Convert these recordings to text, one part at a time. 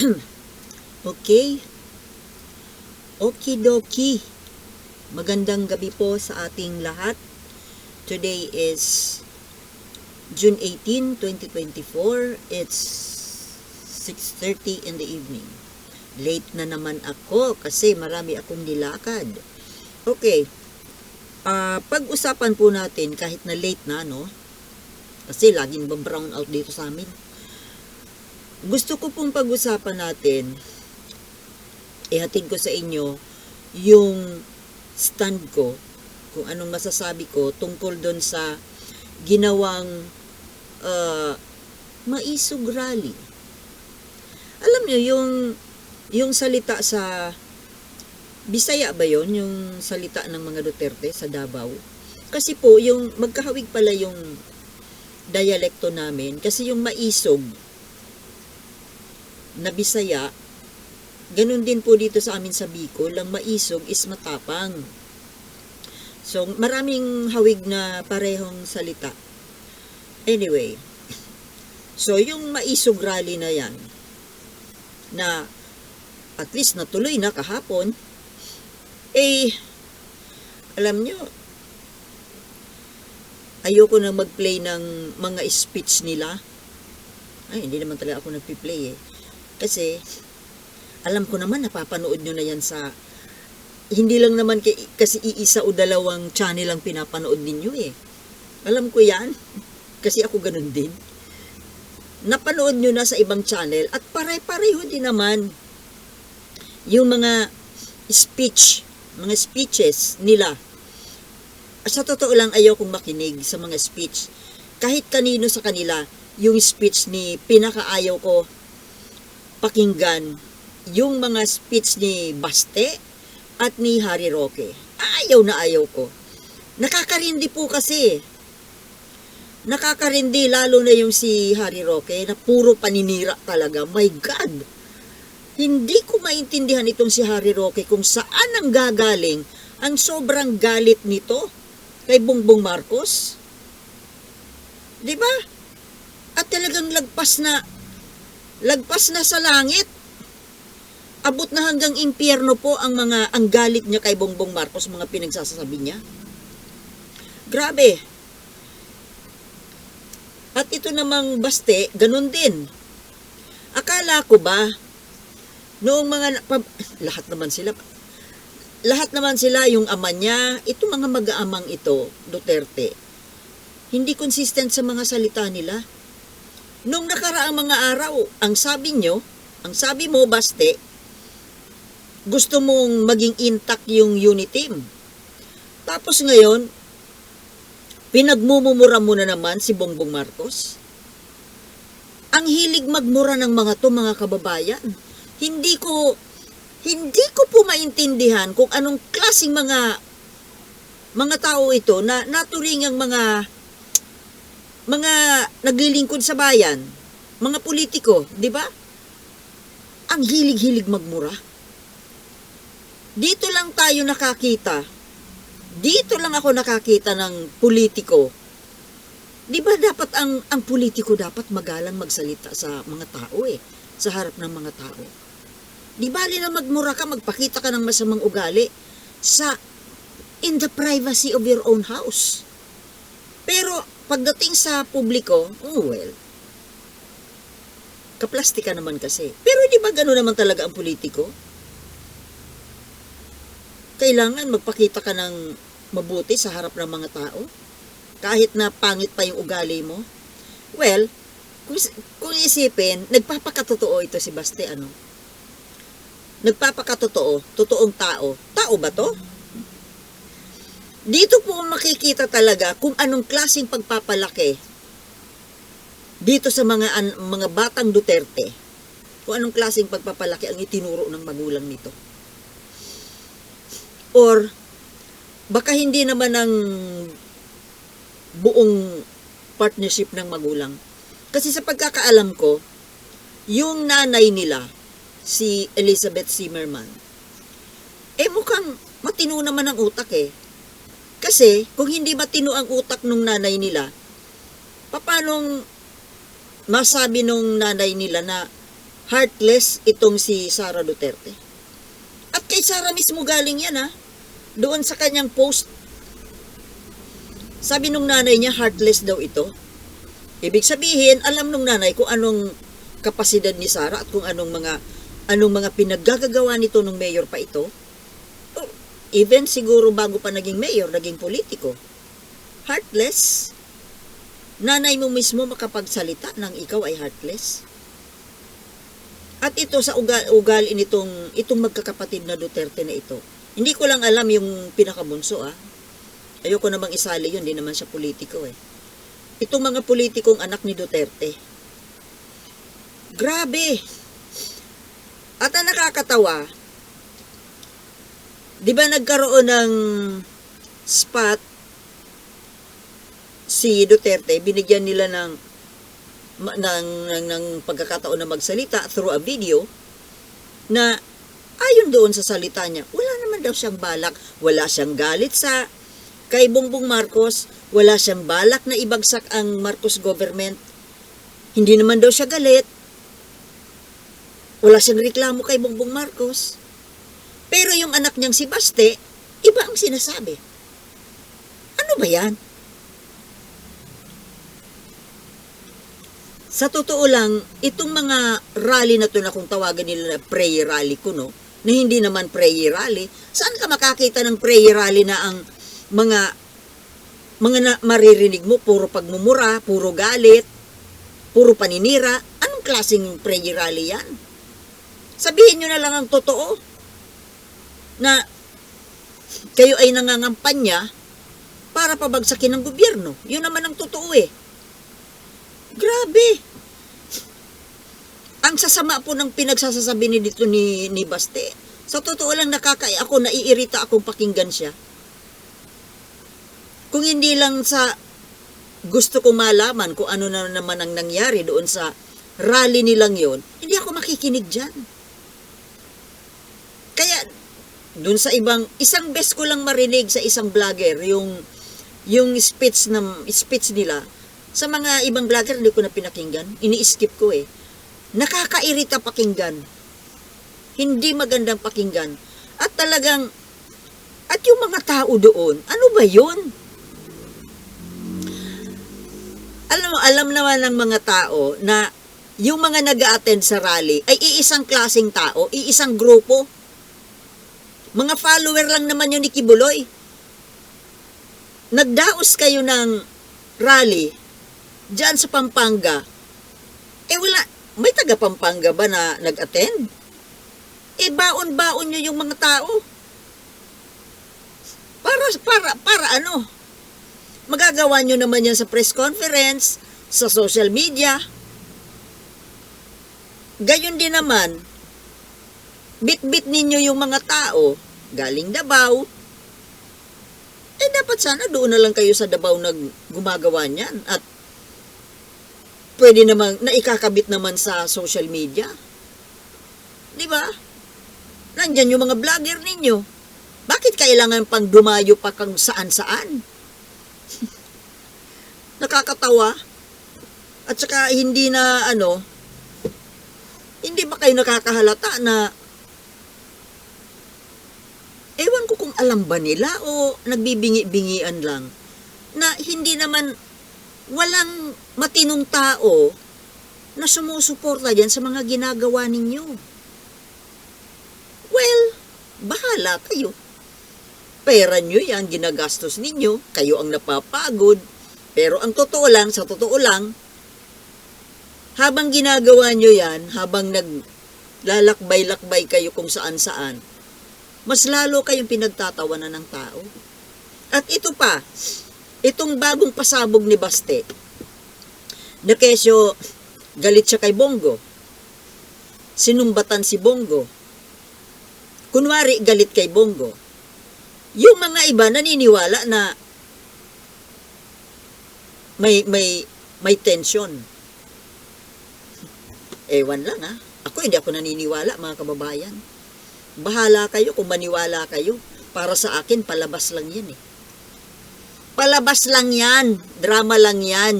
okay. Okidoki. Magandang gabi po sa ating lahat. Today is June 18, 2024. It's 6.30 in the evening. Late na naman ako kasi marami akong nilakad. Okay. Ah, pag-usapan po natin kahit na late na, no? Kasi laging ba-brown out dito sa amin. Gusto ko pong pag-usapan natin, ihatid ko sa inyo yung stand ko, kung anong masasabi ko tungkol doon sa ginawang uh, maisog rally. Alam niyo yung yung salita sa Bisaya ba yon yung salita ng mga Duterte sa Davao? Kasi po, yung magkahawig pala yung dialekto namin. Kasi yung maisog na Bisaya, ganun din po dito sa amin sa Bicol, ang maisog is matapang. So, maraming hawig na parehong salita. Anyway, so yung maisog rally na yan, na at least natuloy na kahapon, eh, alam nyo, ayoko na mag-play ng mga speech nila. Ay, hindi naman talaga ako nagpi-play eh. Kasi, alam ko naman, napapanood nyo na yan sa, hindi lang naman kay, kasi iisa o dalawang channel ang pinapanood ninyo eh. Alam ko yan. Kasi ako ganun din. Napanood nyo na sa ibang channel at pare-pareho din naman yung mga speech mga speeches nila. Sa totoo lang, ayaw kong makinig sa mga speech. Kahit kanino sa kanila, yung speech ni pinakaayaw ko pakinggan, yung mga speech ni Baste at ni Harry Roque. Ayaw na ayaw ko. Nakakarindi po kasi. Nakakarindi lalo na yung si Harry Roque na puro paninira talaga. My God! Hindi ko maintindihan itong si Harry Roque kung saan ang gagaling ang sobrang galit nito kay Bongbong Marcos. 'Di ba? At talagang lagpas na lagpas na sa langit. Abot na hanggang impyerno po ang mga ang galit niya kay Bongbong Marcos, mga pinagsasabi niya. Grabe. At ito namang baste, ganun din. Akala ko ba noong mga pa, lahat naman sila lahat naman sila yung ama niya ito mga mag-aamang ito Duterte hindi consistent sa mga salita nila nung nakaraang mga araw ang sabi nyo ang sabi mo Baste gusto mong maging intact yung unit team. Tapos ngayon pinagmumura mo na naman si Bongbong Marcos. Ang hilig magmura ng mga to mga kababayan. Hindi ko hindi ko po maintindihan kung anong klaseng mga mga tao ito na naturing ang mga mga naglilingkod sa bayan, mga politiko, di ba? Ang hilig-hilig magmura. Dito lang tayo nakakita. Dito lang ako nakakita ng politiko. Di ba dapat ang ang politiko dapat magalang magsalita sa mga tao eh, sa harap ng mga tao. Di bali na magmura ka, magpakita ka ng masamang ugali sa in the privacy of your own house. Pero pagdating sa publiko, oh well, kaplastika naman kasi. Pero di ba gano'n naman talaga ang politiko? Kailangan magpakita ka ng mabuti sa harap ng mga tao? Kahit na pangit pa yung ugali mo? Well, kung, kung isipin, nagpapakatotoo ito si Baste, ano? nagpapakatotoo, totoong tao. Tao ba to? Dito po makikita talaga kung anong klaseng pagpapalaki dito sa mga an, mga batang Duterte. Kung anong klaseng pagpapalaki ang itinuro ng magulang nito. Or baka hindi naman ang buong partnership ng magulang. Kasi sa pagkakaalam ko, yung nanay nila, si Elizabeth Zimmerman. Eh mukhang matino naman ang utak eh. Kasi kung hindi matino ang utak nung nanay nila, papanong masabi nung nanay nila na heartless itong si Sara Duterte. At kay Sara mismo galing yan ha. Doon sa kanyang post. Sabi nung nanay niya, heartless daw ito. Ibig sabihin, alam nung nanay kung anong kapasidad ni Sara at kung anong mga anong mga pinaggagawa nito nung mayor pa ito. Even siguro bago pa naging mayor, naging politiko. Heartless. Nanay mo mismo makapagsalita nang ikaw ay heartless. At ito sa ugal, ugali nitong itong magkakapatid na Duterte na ito. Hindi ko lang alam yung pinakabunso ah. Ayoko namang isali yun, hindi naman siya politiko eh. Itong mga politikong anak ni Duterte. Grabe! At ang nakakatawa, di ba nagkaroon ng spot si Duterte, binigyan nila ng ng, ng, ng pagkakataon na magsalita through a video na ayon doon sa salita niya, wala naman daw siyang balak, wala siyang galit sa kay Bongbong Marcos, wala siyang balak na ibagsak ang Marcos government. Hindi naman daw siya galit. Wala siyang reklamo kay Bongbong Marcos. Pero yung anak niyang si Baste, iba ang sinasabi. Ano ba yan? Sa totoo lang, itong mga rally na to na kung tawagan nila na prayer rally ko, no? Na hindi naman prayer rally. Saan ka makakita ng prayer rally na ang mga mga na, maririnig mo puro pagmumura, puro galit, puro paninira? Anong klaseng prayer rally yan? Sabihin nyo na lang ang totoo na kayo ay nangangampanya para pabagsakin ng gobyerno. Yun naman ang totoo eh. Grabe. Ang sasama po ng pinagsasasabi ni dito ni, ni Baste. Sa totoo lang nakaka ako, naiirita akong pakinggan siya. Kung hindi lang sa gusto ko malaman kung ano na naman ang nangyari doon sa rally nilang yon, hindi ako makikinig dyan. Doon sa ibang, isang best ko lang marinig sa isang vlogger, yung, yung speech, na, speech nila, sa mga ibang vlogger, hindi ko na pinakinggan. Ini-skip ko eh. Nakakairita pakinggan. Hindi magandang pakinggan. At talagang, at yung mga tao doon, ano ba yun? Alam alam naman ng mga tao na yung mga nag attend sa rally ay iisang klaseng tao, iisang grupo. Mga follower lang naman yun ni Kibuloy. Nagdaos kayo ng rally dyan sa Pampanga, eh wala, may taga Pampanga ba na nag-attend? Eh baon-baon nyo yung mga tao. Para, para, para ano? Magagawa nyo naman yan sa press conference, sa social media. Gayon din naman, bit-bit ninyo yung mga tao, galing Davao, eh dapat sana doon na lang kayo sa Davao nag gumagawa niyan at pwede namang naikakabit naman sa social media. Di ba? Nandyan yung mga vlogger ninyo. Bakit kailangan pang dumayo pa kang saan-saan? Nakakatawa. At saka hindi na ano, hindi ba kayo nakakahalata na ewan ko kung alam ba nila o nagbibingi-bingian lang na hindi naman walang matinong tao na sumusuporta dyan sa mga ginagawa ninyo. Well, bahala kayo. Pera nyo yan, ginagastos ninyo, kayo ang napapagod. Pero ang totoo lang, sa totoo lang, habang ginagawa nyo yan, habang naglalakbay-lakbay kayo kung saan-saan, mas lalo kayong pinagtatawanan ng tao. At ito pa, itong bagong pasabog ni Baste, na kesyo galit siya kay Bongo, sinumbatan si Bongo, kunwari galit kay Bongo, yung mga iba naniniwala na may may may tension. Ewan lang ha. Ako hindi ako naniniwala mga kababayan. Bahala kayo kung maniwala kayo. Para sa akin, palabas lang yan eh. Palabas lang yan. Drama lang yan.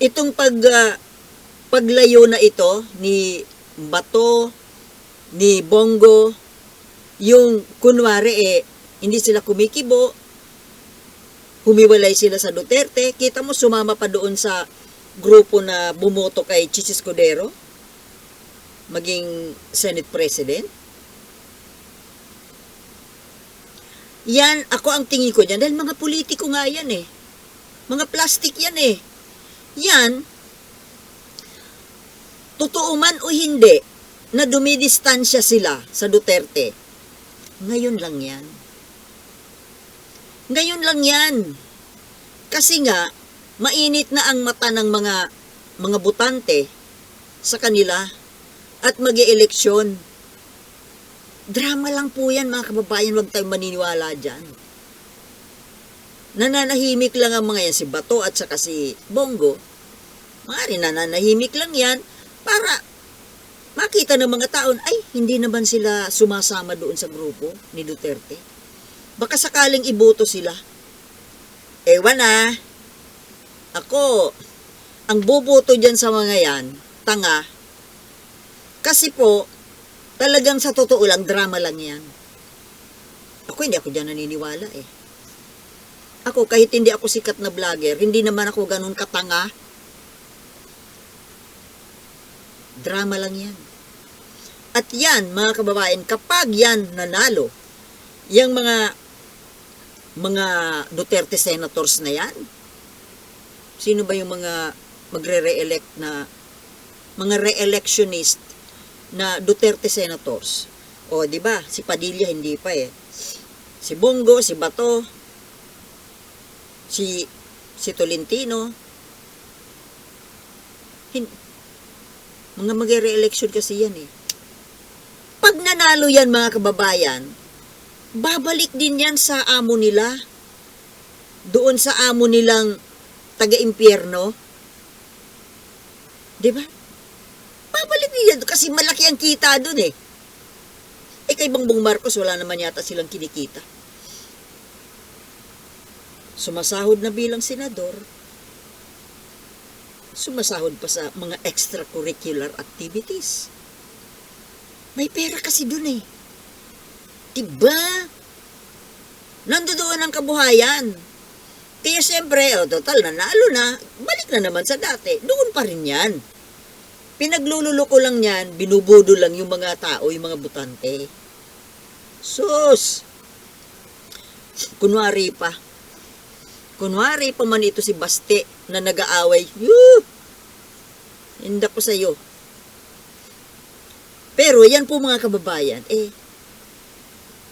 Itong pag, uh, paglayo na ito ni Bato, ni Bongo, yung kunwari eh, hindi sila kumikibo, humiwalay sila sa Duterte, kita mo sumama pa doon sa grupo na bumoto kay Chis Escudero, maging Senate President. Yan, ako ang tingin ko dyan, dahil mga politiko nga yan eh. Mga plastic yan eh. Yan, totoo man o hindi, na dumidistansya sila sa Duterte, ngayon lang yan. Ngayon lang yan. Kasi nga, mainit na ang mata ng mga mga butante sa kanila at mag eleksyon Drama lang po yan mga kababayan, huwag tayong maniniwala dyan. Nananahimik lang ang mga yan, si Bato at saka si Bongo. Maaari nananahimik lang yan para makita ng mga taon, ay, hindi naman sila sumasama doon sa grupo ni Duterte. Baka sakaling iboto sila. Ewan na. Ako, ang boboto dyan sa mga yan, tanga. Kasi po, talagang sa totoo lang, drama lang yan. Ako, hindi ako dyan naniniwala eh. Ako, kahit hindi ako sikat na vlogger, hindi naman ako ganun katanga. Drama lang yan. At yan, mga kababayan, kapag yan nanalo, yung mga mga Duterte senators na yan, sino ba yung mga magre-re-elect na mga re-electionist na Duterte senators? O, di ba? Si Padilla hindi pa eh. Si Bongo, si Bato, si si Tolentino. Hin, mga magre-election kasi yan eh. Pag nanalo yan mga kababayan, babalik din yan sa amo nila. Doon sa amo nilang taga-impyerno. Di ba? Yan kasi malaki ang kita doon eh. Eh kay Bongbong Marcos wala naman yata silang kinikita. Sumasahod na bilang senador. Sumasahod pa sa mga extracurricular activities. May pera kasi dun eh. Diba? Nandoon ang kabuhayan. Kaya siyempre, oh, total, nanalo na, balik na naman sa dati. Doon pa rin yan. Pinaglululoko lang yan, binubudo lang yung mga tao, yung mga butante. Sus! Kunwari pa. Kunwari pa man ito si Baste na nag-aaway. Yuh! Hinda ko sa'yo. Pero yan po mga kababayan, eh,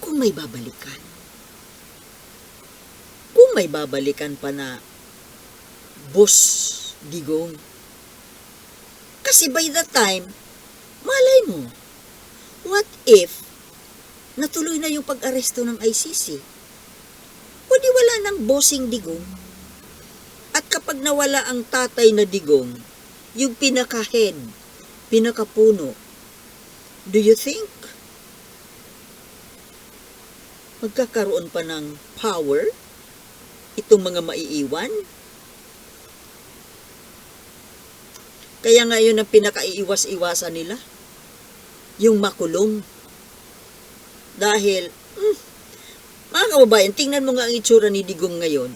kung may babalikan, kung may babalikan pa na boss digong, kasi by that time, malay mo, what if natuloy na yung pag-aresto ng ICC? O di wala ng bossing digong? At kapag nawala ang tatay na digong, yung pinaka-head, pinaka-puno, do you think magkakaroon pa ng power itong mga maiiwan? Kaya ngayon ang pinakaiiwas-iwasan nila, yung makulong. Dahil, hmm, mga kababayan, tingnan mo nga ang itsura ni Digong ngayon.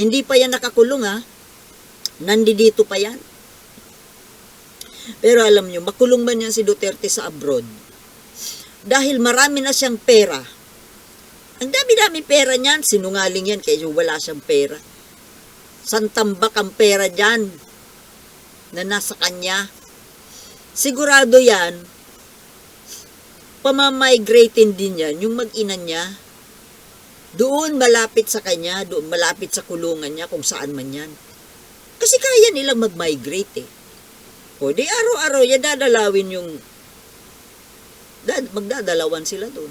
Hindi pa yan nakakulong ha. Nandito pa yan. Pero alam nyo, makulong man yan si Duterte sa abroad. Dahil marami na siyang pera. Ang dami-dami pera niyan, sinungaling yan kaya wala siyang pera. Santambak ang pera dyan na nasa kanya. Sigurado yan, pamamigratin din yan, yung mag-ina niya. Doon malapit sa kanya, doon malapit sa kulungan niya, kung saan man yan. Kasi kaya nilang mag-migrate eh. O di araw-araw yan dadalawin yung dad, magdadalawan sila doon.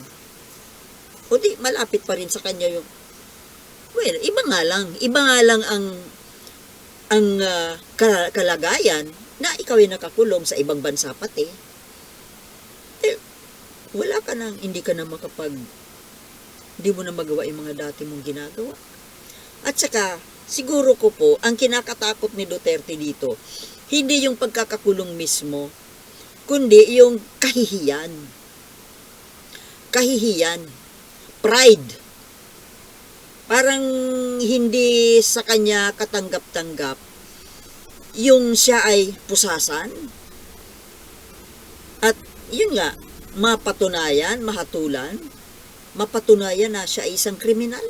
O di malapit pa rin sa kanya yung well, iba nga lang, iba nga lang ang ang ka- kalagayan na ikaw ay nakakulong sa ibang bansa pati. Eh, wala ka nang, hindi ka na makapag, hindi mo na magawa yung mga dati mong ginagawa. At saka, siguro ko po, ang kinakatakot ni Duterte dito, Hindi yung pagkakakulong mismo, kundi yung kahihiyan. Kahihiyan. Pride. Parang hindi sa kanya katanggap-tanggap yung siya ay pusasan. At yun nga, mapatunayan, mahatulan, mapatunayan na siya ay isang kriminal.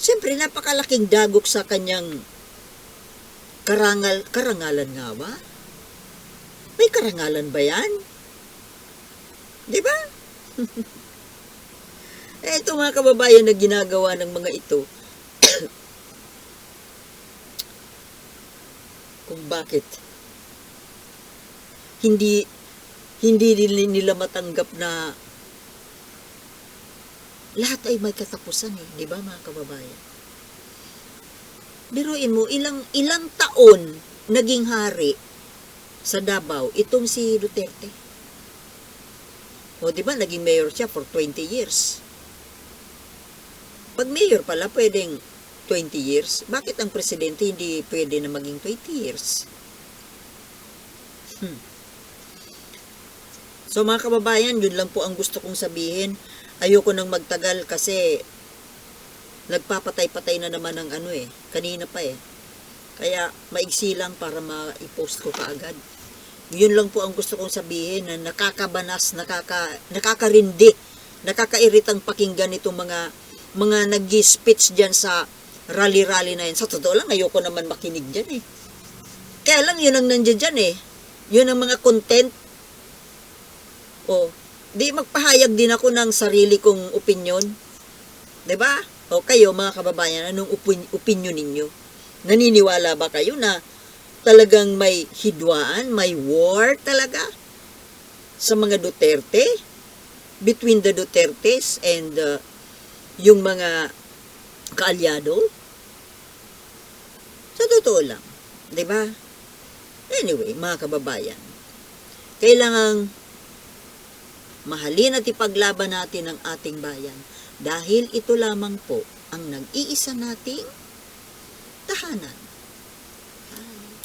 Siyempre, napakalaking dagok sa kanyang karangal, karangalan nga ba? May karangalan ba yan? Di ba? eh, ito mga kababayan na ginagawa ng mga ito, kung bakit hindi hindi nila nila matanggap na lahat ay may katapusan eh, di ba mga kababayan? Biruin mo, ilang, ilang taon naging hari sa Davao, itong si Duterte. O di ba, naging mayor siya for 20 years. Pag mayor pala, pwedeng 20 years. Bakit ang presidente hindi pwede na maging 20 years? Hmm. So mga kababayan, yun lang po ang gusto kong sabihin. Ayoko nang magtagal kasi nagpapatay-patay na naman ng ano eh. Kanina pa eh. Kaya maigsi lang para ma-post ko kaagad. Yun lang po ang gusto kong sabihin na nakakabanas, nakaka, nakakarindi, nakakairitang pakinggan itong mga mga nag-speech dyan sa rally-rally na yun. Sa totoo lang, ayoko naman makinig dyan eh. Kaya lang, yun ang nandiyan dyan eh. Yun ang mga content. O, di magpahayag din ako ng sarili kong opinion. ba? O kayo, mga kababayan, anong opin- opinion ninyo? Naniniwala ba kayo na talagang may hidwaan, may war talaga sa mga Duterte? Between the Dutertes and uh, yung mga kaalyado? Sa totoo lang, 'di ba? Anyway, mga kababayan, kailangang mahalin at ipaglaban natin ang ating bayan dahil ito lamang po ang nag-iisa nating tahanan.